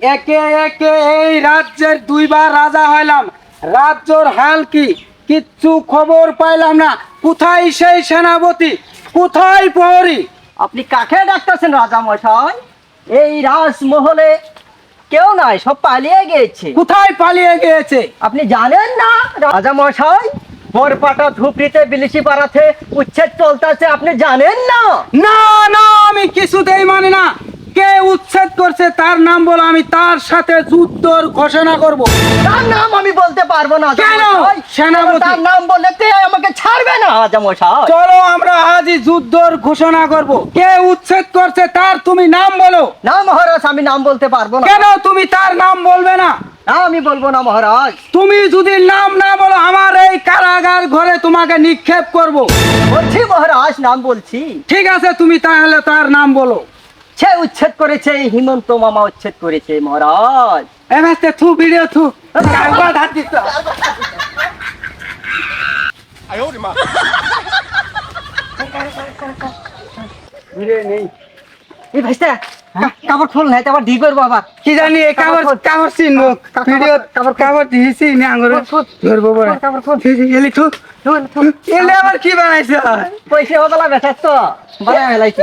একে একে এই রাজ্যের দুইবার রাজা হইলাম। রাজ্যর হাল কি? কিচ্ছু খবর পাইলাম না। কোথায় সেই সেনাপতি? কোথায় প্রহরী? আপনি কাকে ডাকতেছেন রাজা মশাই এই রাজমহলে কেউ নাই সব পালিয়ে গিয়েছে। কোথায় পালিয়ে গিয়েছে? আপনি জানেন না? রাজা মশাই বরপাটা ধুপড়িতে বিলিশি পাড়াতে উচ্ছেদ চলতেছে আপনি জানেন না? না না আমি কিছুতেই মানি না। করছে তার নাম বলো আমি তার সাথে যুদ্ধর ঘোষণা করব। তার নাম আমি বলতে পারব না কেন? সেনাপতি। তার নাম বললে তে আমাকে ছাড়বে না রাজা মশাই চলো আমরা আজই যুদ্ধর ঘোষণা করব। কে উচ্ছেদ করছে তার তুমি নাম বলো। না মহারাজ আমি নাম বলতে পারব না। কেন? তুমি তার নাম বলবে না। না আমি বলব না মহারাজ। তুমি যদি নাম না বলো আমার এই কারাগার ঘরে তোমাকে নিক্ষেপ করব। বলছি মহারাজ নাম বলছি। ঠিক আছে তুমি তাহলে তার নাম বলো। সে উচ্ছেদ করেছে হিমন্ত মামা উচ্ছেদ করেছে মহারাজ। এবার থু ভিডিও থু। ভিডিও নেই। এই ভাইস্তা কাপড় খোল নাই আবার ঢিক করব আবার। কি জানি এই কাগজ কাগজ চিনবো ভিডিও কাগজ দিয়েছি নি আঙুর ধরবো বলে কাপড় খোল। এলি থু। এলে আবার কি বানাইছে? পয়সা বদলা বেচার তো। বানায় ফেলাইছি।